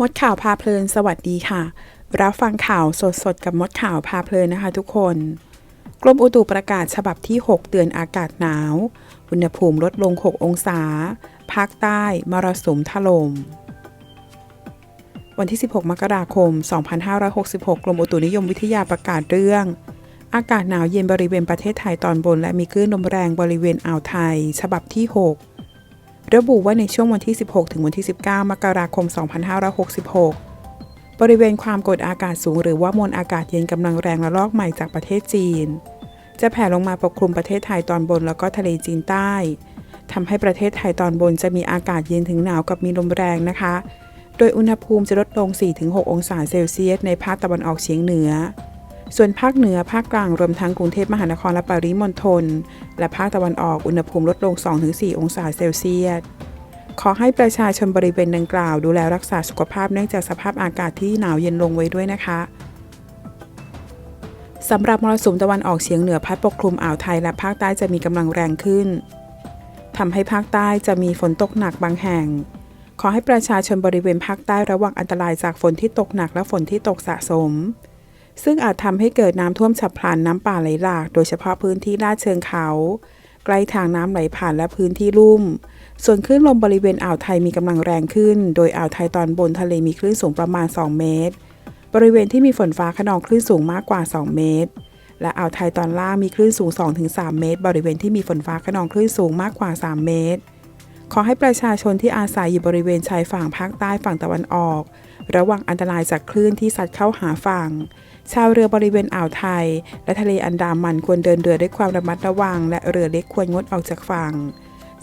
มดข่าวพาเพลินสวัสดีค่ะ รับฟังข่าวสดๆ กับมดข่าวพาเพลินนะคะทุกคน กรมอุตุประกาศฉบับที่ 6 เตือนอากาศหนาว อุณหภูมิลดลง 6 องศา ภาคใต้ มรสุมถล่ม วันที่ 16 มกราคม 2566 กรมอุตุนิยมวิทยาประกาศเรื่อง อากาศหนาวเย็นบริเวณประเทศไทยตอนบน และมีคลื่นลมแรงบริเวณอ่าวไทย ฉบับที่ 6 ระบุว่าในช่วงวันที่ 16 ถึงวันที่ 19 มกราคม 2566 บริเวณความกดอากาศสูงหรือว่ามวลอากาศเย็นกำลังแรงระลอกใหม่จากประเทศจีน จะแผ่ลงมาปกคลุมประเทศไทยตอนบนแล้วก็ทะเลจีนใต้ทำให้ประเทศไทยตอนบนจะมีอากาศเย็นถึงหนาวกับมีลมแรงนะคะ โดยอุณหภูมิจะลดลง 4-6 องศาเซลเซียสในภาคตะวันออกเฉียงเหนือ ส่วนภาคเหนือภาคกลางรวมทั้งกรุงเทพมหานครและปริมณฑลและภาคตะวันออกอุณหภูมิลดลง 2-4 องศาเซลเซียสขอให้ประชาชนบริเวณดังกล่าว ดูแลรักษาสุขภาพเนื่องจากสภาพอากาศที่หนาวเย็นลงไว้ด้วยนะคะสำหรับมรสุมตะวันออกเฉียงเหนือพัดปกคลุมอ่าวไทยและภาคใต้จะมีกำลังแรงขึ้นทำให้ภาคใต้จะมีฝนตกหนักบางแห่ง ขอให้ประชาชนบริเวณภาคใต้ระวังอันตรายจากฝนที่ตกหนักและฝนที่ตกสะสม ซึ่งอาจทำให้เกิดน้ำท่วมฉับพลันน้ำป่าไหลหลาก โดยเฉพาะพื้นที่ลาดเชิงเขา ใกล้ทางน้ำไหลผ่านและพื้นที่ลุ่ม ส่วนคลื่นลมบริเวณอ่าวไทยมีกำลังแรงขึ้น โดยอ่าวไทยตอนบนทะเลมีคลื่นสูงประมาณ 2 เมตร บริเวณที่มีฝนฟ้าขนองคลื่นสูงมากกว่า 2 เมตร และอ่าวไทยตอนล่างมีคลื่นสูง 2-3 เมตร บริเวณที่มีฝนฟ้าขนองคลื่นสูงมากกว่า 3 เมตร ขอให้ประชาชนที่อาศัยอยู่บริเวณชายฝั่งภาคใต้ฝั่งตะวันออก ระวังอันตรายจากคลื่นที่ซัดเข้าหาฝั่ง ชาวเรือบริเวณอ่าวไทย และทะเลอันดามันควรเดินเรือด้วยความระมัดระวัง และเรือเล็กควรงดออกจากฝั่ง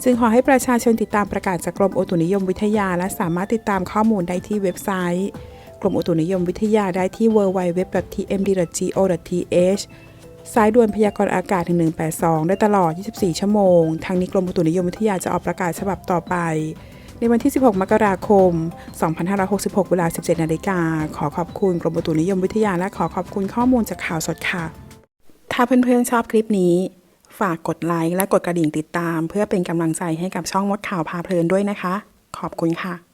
ซึ่งขอให้ประชาชนติดตามประกาศจากกรมอุตุนิยมวิทยา และสามารถติดตามข้อมูลได้ที่เว็บไซต์ กรมอุตุนิยมวิทยาได้ที่ www.tmd.go.th สายด่วนพยากรณ์อากาศ 1182 ได้ตลอด 24 ชั่วโมง ทางนี้กรมอุตุนิยมวิทยาจะออกประกาศฉบับต่อไป ในวันที่ 16 มกราคม 2566 เวลา 17 นาฬิกา ขอขอบคุณกรมอุตุนิยมวิทยาและขอขอบคุณข้อมูลจากข่าวสดค่ะ ถ้าเพื่อนๆชอบคลิปนี้ ฝากกดไลค์และกดกระดิ่งติดตาม เพื่อเป็นกำลังใจให้กับช่องมดข่าวพาเพลินด้วยนะคะ ขอบคุณค่ะ